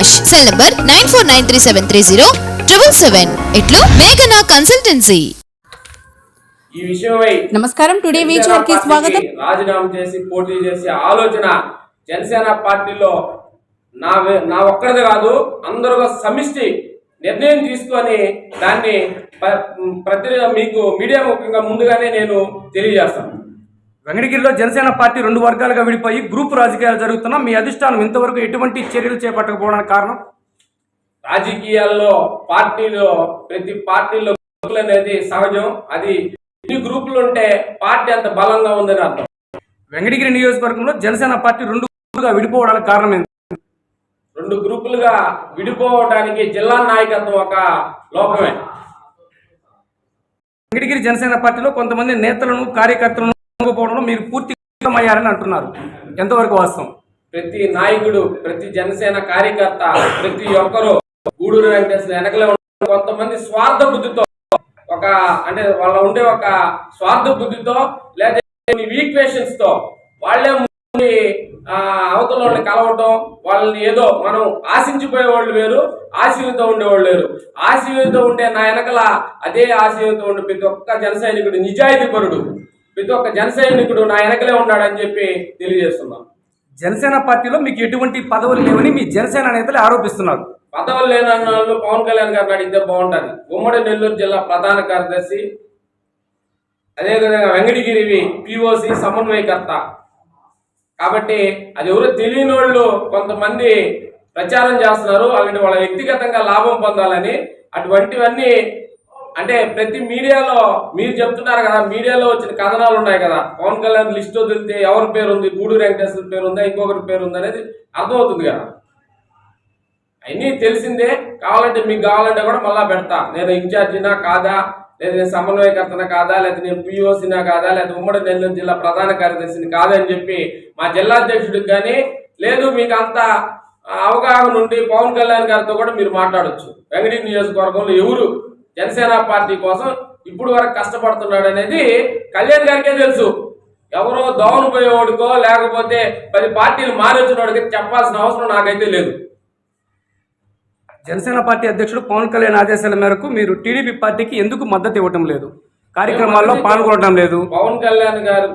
Cell number nine four nine three seven three zero triple seven ఇట్లు మేఘనా consultancy ఈ విషయమై నమస్కారం టుడే వీచర్కి స్వాగతం. రాజీనామా చేసి పోటీ చేసే ఆలోచన జనసేన పార్టీలో నా నా ఒక్కడిది కాదు అందరూ సమిష్టి నిర్ణయం తీసుకొని దాన్ని ప్రతి మీకు మీడియా ముఖ్యంగా ముందుగానే నేను తెలియజేస్తాను. వెంకటగిరిలో జనసేన పార్టీ రెండు వర్గాలుగా విడిపోయి గ్రూప్ రాజకీయాలు జరుగుతున్నా మీ అధిష్టానం ఇంతవరకు ఎటువంటి చర్యలు చేపట్టకపోవడానికి కారణం? రాజకీయాల్లో పార్టీలో ప్రతి పార్టీలో గ్రూపులు అనేది సహజం. అది ఎన్ని గ్రూపులు ఉంటే పార్టీ అంత బలంగా ఉందని అర్థం. వెంకటగిరి నియోజకవర్గంలో జనసేన పార్టీ రెండు గ్రూపులుగా విడిపోవడానికి కారణం ఏంటి రెండు గ్రూపులుగా విడిపోవడానికి జిల్లా నాయకత్వం ఒక లోపమే. వెంకటగిరి జనసేన పార్టీలో కొంతమంది నేతలను కార్యకర్తలను పోవడంలో మీరు పూర్తి అయ్యారని అంటున్నారు. ఎంతవరకు వాస్తవం? ప్రతి నాయకుడు ప్రతి జనసేన కార్యకర్త ప్రతి ఒక్కరు గూడూరు వెంకటేశ్వర వెనకలే కొంతమంది స్వార్థ బుద్ధితో ఒక అంటే వాళ్ళ ఉండే ఒక స్వార్థ బుద్ధితో లేదా ఈక్వేషన్స్తో వాళ్ళే ఆ, అవతల వాళ్ళని కలవటం వాళ్ళని ఏదో మనం ఆశించిపోయే వాళ్ళు వేరు ఆశీర్వతో ఉండేవాళ్ళు లేరు ఆశీర్వతో ఉండే నా వెనకల అదే ఆశీర్వతో ఉండే ప్రతి ఒక్క జన సైనికుడు నిజాయితీ పరుడు ప్రతి ఒక్క జన సైనికుడు నా వెనకలే ఉన్నాడని చెప్పి తెలియజేస్తున్నాం జనసేన పార్టీలో మీకు ఎటువంటి పదవులు లేవని మీ జనసేన నేతలు ఆరోపిస్తున్నారు. పదవులు లేనన్న వాళ్ళు పవన్ కళ్యాణ్ గారిని అడిగితే బాగుంటుంది. ఉమ్మడి నెల్లూరు జిల్లా ప్రధాన కార్యదర్శి అదేవిధంగా వెంకటగిరివి పిఓసి సమన్వయకర్త. కాబట్టి అది ఎవరో తెలియని వాళ్ళు కొంతమంది ప్రచారం చేస్తున్నారు. అలాంటి వాళ్ళ వ్యక్తిగతంగా లాభం పొందాలని అటువంటివన్నీ అంటే ప్రతి మీడియాలో మీరు చెప్తున్నారు కదా మీడియాలో వచ్చిన కథనాలు ఉన్నాయి కదా. పవన్ కళ్యాణ్ లిస్ట్ వదిలితే ఎవరి పేరు ఉంది గూడూరు వెంకటేశ్వర పేరు ఉందా ఇంకొకరి పేరు ఉందా అనేది అర్థమవుతుంది కదా. అన్నీ తెలిసిందే. కావాలంటే మీకు కావాలంటే కూడా మళ్ళా పెడతా. నేను ఇన్ఛార్జినా కాదా? లేదా నేను సమన్వయకర్తన కాదా? లేదా నేను పిఓసినా కాదా? లేదా ఉమ్మడి నెల్లూరు జిల్లా ప్రధాన కార్యదర్శిని కాదా అని చెప్పి మా జిల్లా అధ్యక్షుడికి కానీ లేదు మీకు అంత అవగాహన ఉండి పవన్ కళ్యాణ్ గారితో కూడా మీరు మాట్లాడొచ్చు. వెంకటగిరి నియోజకవర్గంలో ఎవరు జనసేన పార్టీ కోసం ఇప్పుడు వరకు కష్టపడుతున్నాడు అనేది కళ్యాణ్ గారికే తెలుసు. ఎవరో దోవన పోయేవాడికో లేకపోతే పది పార్టీలు మారొచ్చినోడికి చెప్పాల్సిన అవసరం నాకైతే లేదు. జనసేన పార్టీ అధ్యక్షుడు పవన్ కళ్యాణ్ ఆదేశాల మేరకు మీరు టీడీపీ పార్టీకి ఎందుకు మద్దతు ఇవ్వటం లేదు? కార్యక్రమాల్లో పాల్గొనడం లేదు. పవన్ కళ్యాణ్ గారు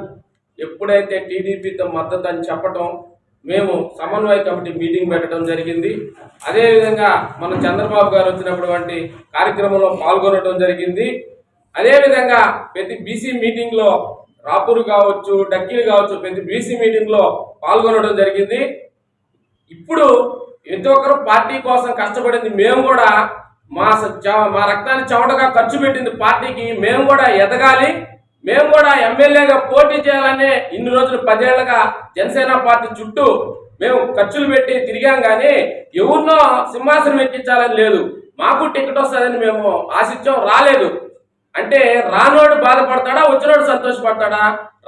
ఎప్పుడైతే టీడీపీతో మద్దతు అని చెప్పటం మేము సమన్వయ కమిటీ మీటింగ్ పెట్టడం జరిగింది. అదేవిధంగా మన చంద్రబాబు గారు వచ్చినప్పుడు వంటి కార్యక్రమంలో పాల్గొనడం జరిగింది. అదేవిధంగా ప్రతి బీసీ మీటింగ్లో రాపూర్ కావచ్చు డక్కీలు కావచ్చు ప్రతి బీసీ మీటింగ్లో పాల్గొనడం జరిగింది. ఇప్పుడు ప్రతి ఒక్కరు పార్టీ కోసం కష్టపడింది. మేము కూడా మా చ- మా రక్తాన్ని చెమటగా ఖర్చు పెట్టింది. పార్టీకి మేము కూడా ఎదగాలి. మేము కూడా ఎమ్మెల్యేగా పోటీ చేయాలనే ఇన్ని రోజులు పదేళ్ళుగా జనసేన పార్టీ చుట్టూ మేము ఖర్చులు పెట్టి తిరిగాం కానీ ఎవరినో సింహాసనం ఎక్కించాలని లేదు. మాకు టికెట్ వస్తుందని మేము ఆశించాం రాలేదు. అంటే రానోడు బాధపడతాడా వచ్చినోడు సంతోషపడతాడా?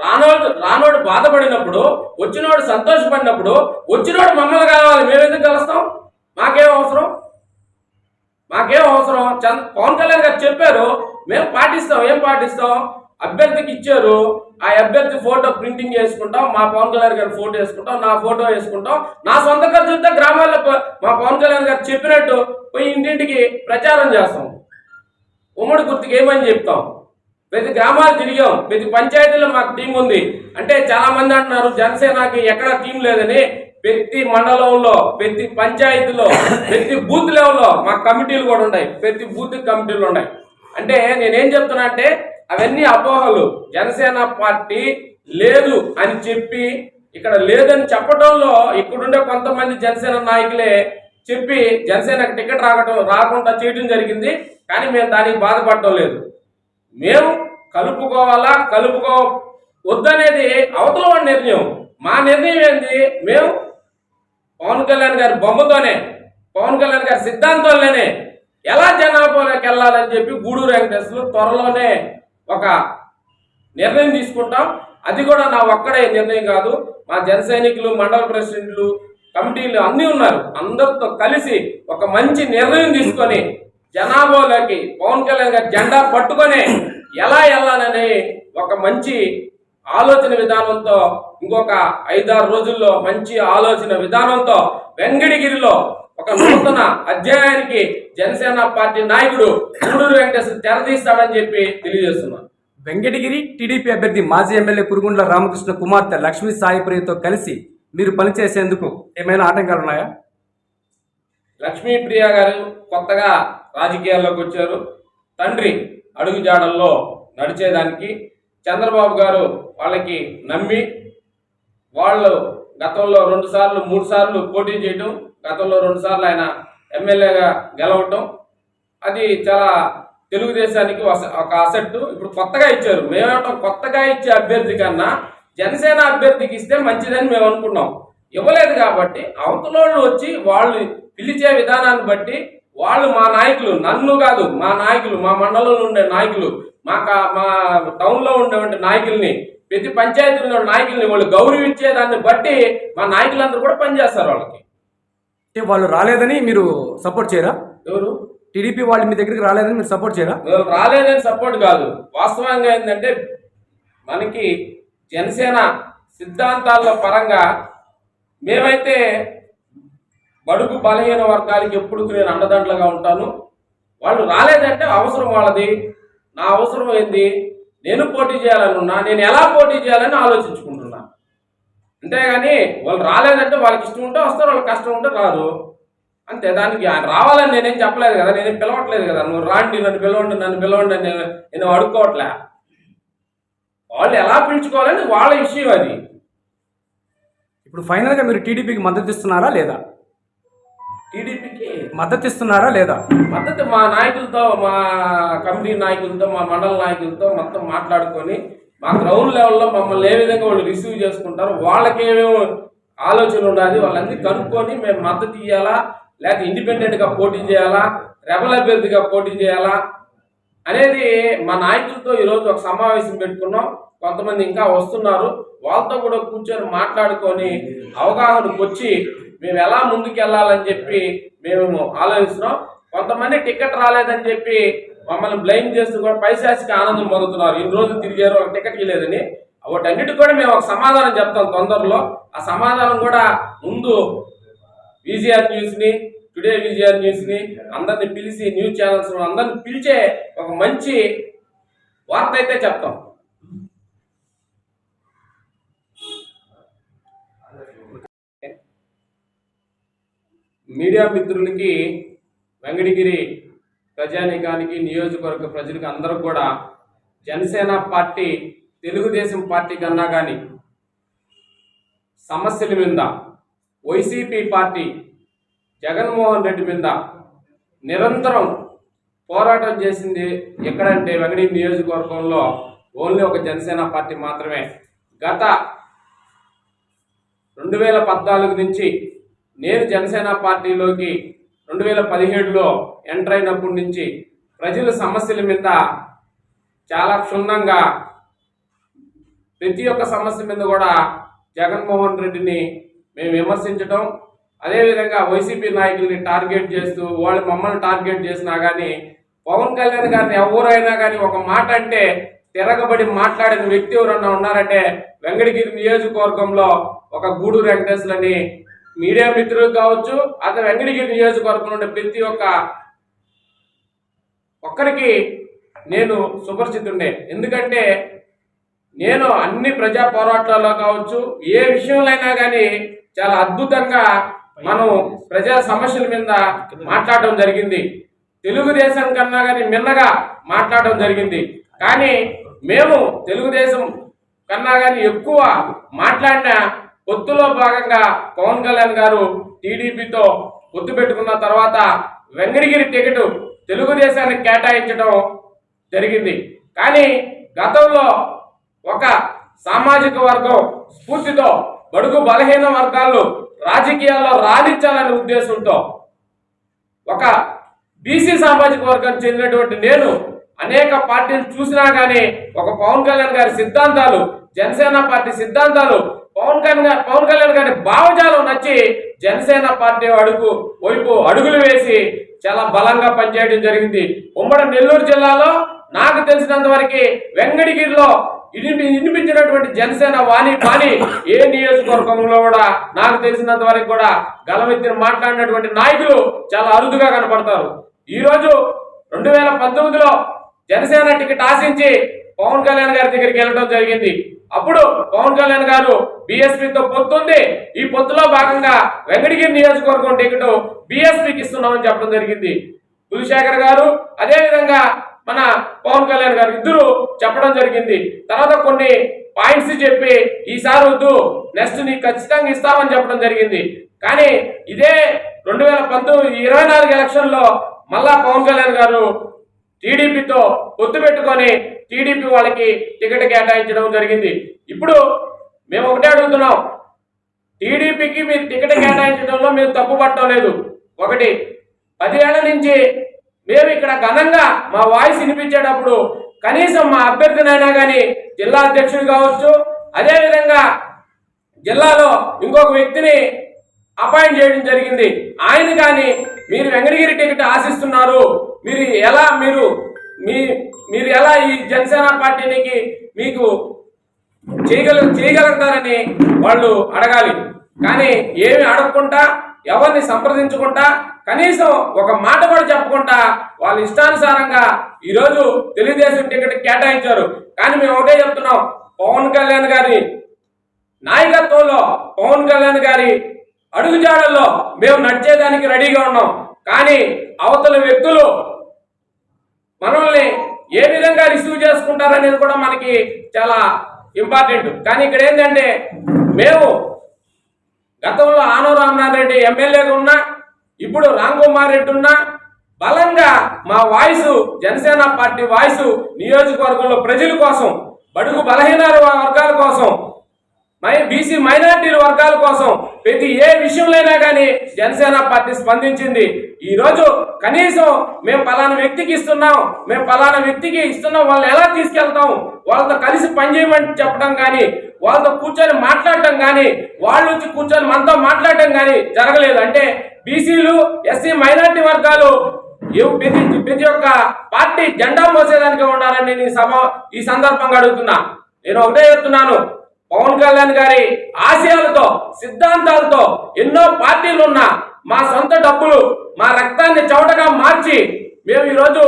రానోడు రానోడు బాధపడినప్పుడు వచ్చినోడు సంతోషపడినప్పుడు వచ్చినోడు మమ్మల్ని కావాలి మేము ఎందుకు కలుస్తాం? మాకేం అవసరం? మాకేం అవసరం? చంద్ర పవన్ కళ్యాణ్ గారు చెప్పారు మేము పాటిస్తాం ఏం పాటిస్తాం? అభ్యర్థికి ఇచ్చారు. ఆ అభ్యర్థి ఫోటో ప్రింటింగ్ చేసుకుంటాం మా పవన్ కళ్యాణ్ గారి ఫోటో వేసుకుంటాం. నా ఫోటో వేసుకుంటాం. నా సొంత ఖర్చులతో గ్రామాల్లో మా పవన్ కళ్యాణ్ గారు చెప్పినట్టు పోయి ఇంటింటికి ప్రచారం చేస్తాం. ఉమ్మడి గుర్తుకి ఏమని చెప్తాం? ప్రతి గ్రామాలు తిరిగాం. ప్రతి పంచాయతీలో మాకు టీం ఉంది. అంటే చాలా మంది అంటున్నారు జనసేనకి ఎక్కడ టీం లేదని. ప్రతి మండలంలో ప్రతి పంచాయతీలో ప్రతి బూత్ లెవెల్లో మా కమిటీలు కూడా ఉన్నాయి. ప్రతి బూత్ కమిటీలు ఉన్నాయి. అంటే నేనేం చెప్తున్నా అంటే అవన్నీ అపోహలు. జనసేన పార్టీ లేదు అని చెప్పి ఇక్కడ లేదని చెప్పడంలో ఇక్కడుండే కొంతమంది జనసేన నాయకులే చెప్పి జనసేనకు టికెట్ రాకటం రాకుండా చేయడం జరిగింది. కానీ మేము దానికి బాధపడటం లేదు. మేము కలుపుకోవాలా కలుపుకో వద్దనేది అవతల వాడి నిర్ణయం. మా నిర్ణయం ఏంది? మేము పవన్ కళ్యాణ్ గారి బొమ్మతోనే పవన్ కళ్యాణ్ గారి సిద్ధాంతంలోనే ఎలా జనాభాలోకి వెళ్ళాలని చెప్పి గూడూరు వెంకటేశ్వరు త్వరలోనే ఒక నిర్ణయం తీసుకుంటాం. అది కూడా నా ఒక్కడే నిర్ణయం కాదు. మా జన సైనికులు మండల ప్రెసిడెంట్లు కమిటీలు అన్నీ ఉన్నారు. అందరితో కలిసి ఒక మంచి నిర్ణయం తీసుకొని జనాభాలోకి పవన్ కళ్యాణ్ గారి జెండా పట్టుకొని ఎలా వెళ్ళాలని ఒక మంచి ఆలోచన విధానంతో ఇంకొక ఐదారు రోజుల్లో మంచి ఆలోచన విధానంతో వెంకటగిరిలో ఒక నూతన అధ్యాయానికి జనసేన పార్టీ నాయకుడు గూడూరు వెంకటేశ్వర తెరదీస్తాడని చెప్పి తెలియజేస్తున్నాను వెంకటగిరి టీడీపీ అభ్యర్థి మాజీ ఎమ్మెల్యే కురుగుండ్ల రామకృష్ణ కుమార్తె లక్ష్మీ సాయిప్రియతో కలిసి మీరు పనిచేసేందుకు ఏమైనా ఆటంకాలు ఉన్నాయా? లక్ష్మీప్రియ గారు కొత్తగా రాజకీయాల్లోకి వచ్చారు. తండ్రి అడుగుజాడల్లో నడిచేదానికి చంద్రబాబు గారు వాళ్ళకి నమ్మి వాళ్ళు గతంలో రెండు సార్లు మూడు సార్లు పోటీ చేయటం గతంలో రెండుసార్లు ఆయన ఎమ్మెల్యేగా గెలవటం అది చాలా తెలుగుదేశానికి ఒక అసెట్ ఇప్పుడు కొత్తగా ఇచ్చారు. మేమేమంటాం? కొత్తగా ఇచ్చే అభ్యర్థి కన్నా జనసేన అభ్యర్థికి ఇస్తే మంచిదని మేము అనుకున్నాం. ఇవ్వలేదు కాబట్టి అవతలోళ్ళు వచ్చి వాళ్ళు పిలిచే విధానాన్ని బట్టి వాళ్ళు మా నాయకులు నన్ను కాదు మా నాయకులు మా మండలంలో ఉండే నాయకులు మా మా టౌన్లో ఉండేటువంటి నాయకుల్ని ప్రతి పంచాయతీలో ఉన్న నాయకుల్ని వాళ్ళు గౌరవించే దాన్ని బట్టి మా నాయకులందరూ కూడా పనిచేస్తారు వాళ్ళకి. అంటే వాళ్ళు రాలేదని మీరు సపోర్ట్ చేయరా? ఎవరు? టీడీపీ వాళ్ళు మీ దగ్గరికి రాలేదని మీరు సపోర్ట్ చేయరా? రాలేదని సపోర్ట్ కాదు. వాస్తవంగా ఏంటంటే మనకి జనసేన సిద్ధాంతాల పరంగా మేమైతే బడుగు బలహీన వర్గాలకి ఎప్పుడు నేను అండదండలుగా ఉంటాను. వాళ్ళు రాలేదంటే అవసరం వాళ్ళది. నా అవసరం ఏంది? నేను పోటీ చేయాలని ఉన్నా నేను ఎలా పోటీ చేయాలని ఆలోచించుకుంటున్నా. అంతేగాని వాళ్ళు రాలేదంటే వాళ్ళకి ఇష్టం ఉంటే వస్తారు వాళ్ళకి కష్టం ఉంటే రాదు. అంతే దానికి రావాలని నేనేం చెప్పలేదు కదా నేనేం పిలవట్లేదు కదా నువ్వు రాండి నన్ను పిలవండి నన్ను పిలవండి అని నేను నేను అడుక్కోవట్లే. వాళ్ళు ఎలా పిలుచుకోవాలని వాళ్ళ విషయం అది. ఇప్పుడు ఫైనల్గా మీరు టీడీపీకి మద్దతు ఇస్తున్నారా లేదా? టీడీపీకి మద్దతు ఇస్తున్నారా లేదా? మద్దతు మా నాయకులతో మా కమిటీ నాయకులతో మా మండల నాయకులతో మొత్తం మాట్లాడుకొని మా గ్రౌండ్ లెవెల్లో మమ్మల్ని ఏ విధంగా వాళ్ళు రిసీవ్ చేసుకుంటారో వాళ్ళకి ఆలోచన ఉండాలి వాళ్ళన్నీ కనుక్కొని మేము మద్దతు ఇవ్వాలా లేకపోతే ఇండిపెండెంట్గా పోటీ చేయాలా రెబల్ అభ్యర్థిగా పోటీ చేయాలా అనేది మా నాయకులతో ఈరోజు ఒక సమావేశం పెట్టుకున్నాం. కొంతమంది ఇంకా వస్తున్నారు. వాళ్ళతో కూడా కూర్చొని మాట్లాడుకొని అవగాహనకు వచ్చి మేము ఎలా ముందుకు వెళ్ళాలని చెప్పి మేము ఆలోచిస్తున్నాం. కొంతమంది టికెట్ రాలేదని చెప్పి మమ్మల్ని బ్లైమ్ చేస్తూ కూడా పైశాచిక ఆనందం పొందుతున్నారు. ఇన్ని రోజులు తిరిగారు ఒక టికెట్ ఇవ్వలేదని. వాటన్నిటికి కూడా మేము ఒక సమాధానం చెప్తాం తొందరలో. ఆ సమాధానం కూడా ముందు విజిఆర్ న్యూస్ని టుడే విజిఆర్ న్యూస్ని అందరిని పిలిచి న్యూస్ ఛానల్స్ అందరిని పిలిచే ఒక మంచి వార్త అయితే చెప్తాం. మీడియా మిత్రులకి వెంకటగిరి ప్రజానీకానికి నియోజకవర్గ ప్రజలకు అందరూ కూడా జనసేన పార్టీ తెలుగుదేశం పార్టీ కన్నా కానీ సమస్యల మీద వైసీపీ పార్టీ జగన్మోహన్ రెడ్డి మీద నిరంతరం పోరాటం చేసింది ఎక్కడంటే వెంకటగిరి నియోజకవర్గంలో ఓన్లీ ఒక జనసేన పార్టీ మాత్రమే. గత రెండు వేల పద్నాలుగు నుంచి నేను జనసేన పార్టీలోకి రెండు వేల పదిహేడులో ఎంటర్ అయినప్పటి నుంచి ప్రజల సమస్యల మీద చాలా క్షుణ్ణంగా ప్రతి ఒక్క సమస్య మీద కూడా జగన్మోహన్ రెడ్డిని మేము విమర్శించడం అదేవిధంగా వైసీపీ నాయకుల్ని టార్గెట్ చేస్తూ వాళ్ళు మమ్మల్ని టార్గెట్ చేసినా కానీ పవన్ కళ్యాణ్ గారిని ఎవరైనా కానీ ఒక మాట అంటే తిరగబడి మాట్లాడిన వ్యక్తి ఎవరన్నా ఉన్నారంటే వెంకటగిరి నియోజకవర్గంలో ఒక గూడూరు వెంకటేశ్వరని మీడియా మిత్రులు కావచ్చు అతను వెంకటగిరి నియోజకవర్గం ఉండే ప్రతి ఒక్క ఒక్కరికి నేను సుపరిచితుండే ఎందుకంటే నేను అన్ని ప్రజా పోరాటాల్లో కావచ్చు ఏ విషయంలో అయినా కానీ చాలా అద్భుతంగా మనం ప్రజా సమస్యల మీద మాట్లాడడం జరిగింది. తెలుగుదేశం కన్నా కానీ మిన్నగా మాట్లాడడం జరిగింది. కానీ మేము తెలుగుదేశం కన్నా కానీ ఎక్కువ మాట్లాడిన పొత్తులో భాగంగా పవన్ కళ్యాణ్ గారు టీడీపీతో పొత్తు పెట్టుకున్న తర్వాత వెంకటగిరి టికెట్ తెలుగుదేశానికి కేటాయించడం జరిగింది. కానీ గతంలో ఒక సామాజిక వర్గం స్ఫూర్తితో బడుగు బలహీన వర్గాలు రాజకీయాల్లో రాణించాలనే ఉద్దేశంతో ఒక బీసీ సామాజిక వర్గం చెందినటువంటి నేను అనేక పార్టీలు చూసినా కానీ ఒక పవన్ కళ్యాణ్ గారి సిద్ధాంతాలు జనసేన పార్టీ సిద్ధాంతాలు పవన్ కళ్యాణ్ పవన్ కళ్యాణ్ గారి భావజాలం నచ్చి జనసేన పార్టీ అడుగు వైపు అడుగులు వేసి చాలా బలంగా పనిచేయడం జరిగింది. ఉమ్మడి నెల్లూరు జిల్లాలో నాకు తెలిసినంత వరకు వెంకటగిరిలో వినిపించినటువంటి జనసేన వాణి పాని ఏ నియోజకవర్గంలో కూడా నాకు తెలిసినంత వరకు కూడా గలమెత్తిన మాట్లాడినటువంటి నాయకులు చాలా అరుదుగా కనపడతారు. ఈరోజు రెండు వేల పంతొమ్మిదిలో జనసేన టికెట్ ఆశించి పవన్ కళ్యాణ్ గారి దగ్గరికి వెళ్ళడం జరిగింది. అప్పుడు పవన్ కళ్యాణ్ గారు బీఎస్పీతో పొత్తుంది ఈ పొత్తులో భాగంగా వెంకటగిరి నియోజకవర్గం టికెట్ బీఎస్పీకి ఇస్తున్నామని చెప్పడం జరిగింది. కులశేఖర్ గారు అదేవిధంగా మన పవన్ కళ్యాణ్ గారు ఇద్దరు చెప్పడం జరిగింది. తర్వాత కొన్ని పాయింట్స్ చెప్పి ఈసారి వద్దు నెక్స్ట్ నీకు ఖచ్చితంగా ఇస్తామని చెప్పడం జరిగింది. కానీ ఇదే రెండు వేల పంతొమ్మిది ఇరవై నాలుగు ఎలక్షన్లో మళ్ళా పవన్ కళ్యాణ్ గారు టీడీపీతో పొత్తు పెట్టుకొని టీడీపీ వాళ్ళకి టికెట్ కేటాయించడం జరిగింది. ఇప్పుడు మేము ఒకటే అడుగుతున్నాం. టీడీపీకి మీరు టికెట్ కేటాయించడంలో మేము తప్పు పట్టడం లేదు. ఒకటి పదేళ్ళ నుంచి మేము ఇక్కడ ఘనంగా మా వాయిస్ వినిపించేటప్పుడు కనీసం మా అభ్యర్థినైనా కానీ జిల్లా అధ్యక్షుడు కావచ్చు అదేవిధంగా జిల్లాలో ఇంకొక వ్యక్తిని అపాయింట్ చేయడం జరిగింది. ఆయన కానీ మీరు వెంకటగిరి టికెట్ ఆశిస్తున్నారు. మీరు ఎలా మీరు మీ మీరు ఎలా ఈ జనసేన పార్టీనికి మీకు చేయగల చేయగలుగుతారని వాళ్ళు అడగాలి. కానీ ఏమి అడగకుండా ఎవరిని సంప్రదించకుండా కనీసం ఒక మాట కూడా చెప్పకుండా వాళ్ళ ఇష్టానుసారంగా ఈరోజు తెలుగుదేశం టికెట్ కేటాయించారు. కానీ మేము ఒకటే చెప్తున్నాం పవన్ కళ్యాణ్ గారి నాయకత్వంలో పవన్ కళ్యాణ్ గారి అడుగుజాడల్లో మేము నడిచేదానికి రెడీగా ఉన్నాం. కానీ అవతల వ్యక్తులు మనల్ని ఏ విధంగా రిసీవ్ చేసుకుంటారనేది కూడా మనకి చాలా ఇంపార్టెంట్. కానీ ఇక్కడ ఏంటంటే మేము గతంలో ఆనవ రామనాథ్ రెడ్డి ఎమ్మెల్యేగా ఉన్నా ఇప్పుడు రామ్ కుమార్ రెడ్డి ఉన్నా బలంగా మా వాయిస్ జనసేన పార్టీ వాయిస్ నియోజకవర్గంలో ప్రజల కోసం బడుగు బలహీన వర్గాల కోసం మై బీసీ మైనార్టీల వర్గాల కోసం ప్రతి ఏ విషయంలోనైనా కానీ జనసేన పార్టీ స్పందించింది. ఈ రోజు కనీసం మేము పలానా వ్యక్తికి ఇస్తున్నాం మేము పలానా వ్యక్తికి ఇస్తున్నాం వాళ్ళు ఎలా తీసుకెళ్తాం? వాళ్ళతో కలిసి పనిచేయమని చెప్పడం కానీ వాళ్ళతో కూర్చొని మాట్లాడటం కానీ వాళ్ళు వచ్చి కూర్చొని మనతో మాట్లాడటం కానీ జరగలేదు. అంటే బీసీలు ఎస్సీ మైనార్టీ వర్గాలు ప్రతి ప్రతి ఒక్క పార్టీ జెండా మోసేదానికి ఉండాలని నేను సమ ఈ సందర్భంగా అడుగుతున్నా. నేను ఒకటే చెప్తున్నాను. పవన్ కళ్యాణ్ గారి ఆశయాలతో సిద్ధాంతాలతో ఎన్నో పార్టీలు ఉన్న మా సొంత డబ్బులు మా రక్తాన్ని చౌటగా మార్చి మేము ఈరోజు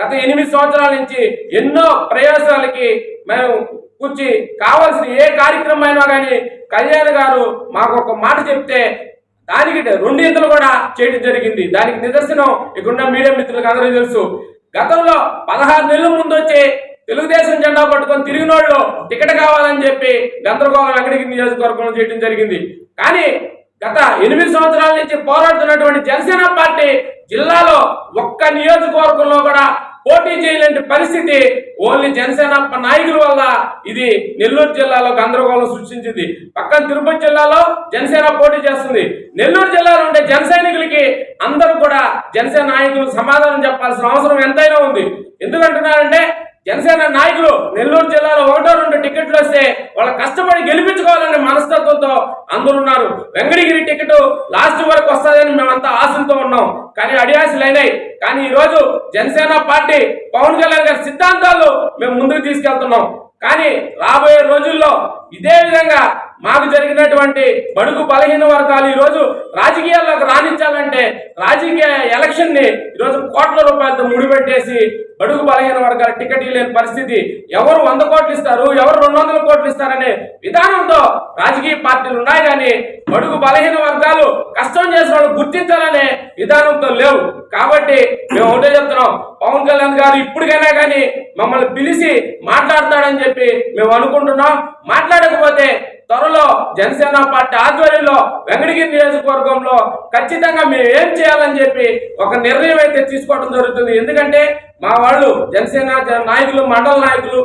గత ఎనిమిది సంవత్సరాల నుంచి ఎన్నో ప్రయోజనాలకి మేము కూర్చి కావాల్సిన ఏ కార్యక్రమం అయినా కానీ కళ్యాణ్ గారు మాకు ఒక మాట చెప్తే దానికి రెండింతలు కూడా చేయడం జరిగింది. దానికి నిదర్శనం ఇక్కడున్న మీడియా మిత్రులకు అందరికీ తెలుసు. గతంలో పదహారు నెలల ముందు వచ్చి తెలుగుదేశం జెండా పట్టుకొని తిరిగినోళ్ళు టికెట్ కావాలని చెప్పి గందరగోళం అక్కడికి నియోజకవర్గంలో చేయడం జరిగింది. కానీ గత ఎనిమిది సంవత్సరాల నుంచి పోరాడుతున్నటువంటి జనసేన పార్టీ జిల్లాలో ఒక్క నియోజకవర్గంలో కూడా పోటీ చేయలేని పరిస్థితి ఓన్లీ జనసేన ప- నాయకుల వల్ల ఇది నెల్లూరు జిల్లాలో గందరగోళం సృష్టించింది. పక్కన తిరుపతి జిల్లాలో జనసేన పోటీ చేస్తుంది. నెల్లూరు జిల్లాలో ఉండే జన సైనికులకి అందరూ కూడా జనసేన నాయకులు సమాధానం చెప్పాల్సిన అవసరం ఎంతైనా ఉంది. ఎందుకంటున్నారంటే జనసేన నాయకులు నెల్లూరు జిల్లాలో ఒకటో రెండు టికెట్లు వస్తే వాళ్ళ కష్టపడి గెలిపించుకోవాలనే మనస్తత్వంతో అందరూ ఉన్నారు వెంకటగిరి టికెట్ లాస్ట్ వరకు వస్తుందని మేమంతా ఆశలతో ఉన్నాం. కానీ అడియాసులు అయినాయి. కానీ ఈరోజు జనసేన పార్టీ పవన్ కళ్యాణ్ గారి సిద్ధాంతాలు మేము ముందుకు తీసుకెళ్తున్నాం. కానీ రాబోయే రోజుల్లో ఇదే విధంగా మాకు జరిగినటువంటి బడుగు బలహీన వర్గాలు ఈరోజు రాజకీయాల్లోకి రాణించాలంటే రాజకీయ ఎలక్షన్ని ఈరోజు కోట్ల రూపాయలతో ముడిపెట్టేసి బడుగు బలహీన వర్గాల టికెట్ లేని పరిస్థితి ఎవరు వంద కోట్లు ఇస్తారు? ఎవరు రెండు వందల కోట్లు ఇస్తారనే విధానంతో రాజకీయ పార్టీలు ఉన్నాయి కానీ బడుగు బలహీన వర్గాలు కష్టం చేసిన వాళ్ళు గుర్తించాలనే విధానంతో లేవు. కాబట్టి మేము ఒకటే చెప్తున్నాం పవన్ కళ్యాణ్ గారు ఇప్పటికైనా కానీ మమ్మల్ని పిలిచి మాట్లాడతాడని చెప్పి మేము అనుకుంటున్నాం. మాట్లాడకపోతే త్వరలో జనసేన పార్టీ ఆధ్వర్యంలో వెంకటగిరి నియోజకవర్గంలో ఖచ్చితంగా మేము ఏం చేయాలని చెప్పి ఒక నిర్ణయం అయితే తీసుకోవడం జరుగుతుంది. ఎందుకంటే మా వాళ్ళు జనసేన నాయకులు మండల నాయకులు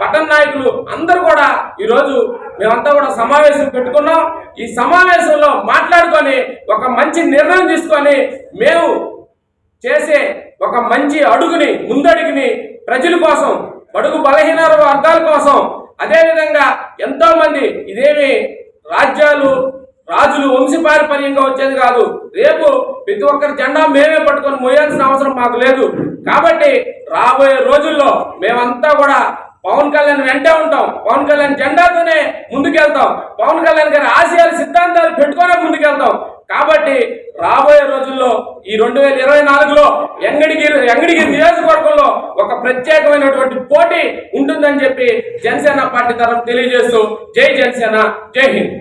పట్టణ నాయకులు అందరూ కూడా ఈరోజు మేమంతా కూడా సమావేశం పెట్టుకున్నాం. ఈ సమావేశంలో మాట్లాడుకొని ఒక మంచి నిర్ణయం తీసుకొని మేము చేసే ఒక మంచి అడుగుని ముందడుగుని ప్రజల కోసం బడుగు బలహీన వర్గాల కోసం అదేవిధంగా ఎంతో మంది ఇదేమి రాజ్యాలు రాజులు వంశపారపర్యంగా వచ్చేది కాదు. రేపు ప్రతి ఒక్కరి జెండా మేమే పట్టుకొని మోయాల్సిన అవసరం మాకు లేదు. కాబట్టి రాబోయే రోజుల్లో మేమంతా కూడా పవన్ కళ్యాణ్ వెంటే ఉంటాం. పవన్ కళ్యాణ్ జెండాతోనే ముందుకెళ్తాం. పవన్ కళ్యాణ్ గారి ఆశయాలు సిద్ధాంతాలు పెట్టుకునే ముందుకెళ్తాం. కాబట్టి రాబోయే రోజుల్లో ఈ రెండు వేల ఇరవై నాలుగులో ఎంగడిగిరి ఎంగడిగిరి నియోజకవర్గంలో ఒక ప్రత్యేకమైనటువంటి పోటీ ఉంటుందని చెప్పి జనసేన పార్టీ తరఫు తెలియజేస్తూ జై జనసేన జై హింద్.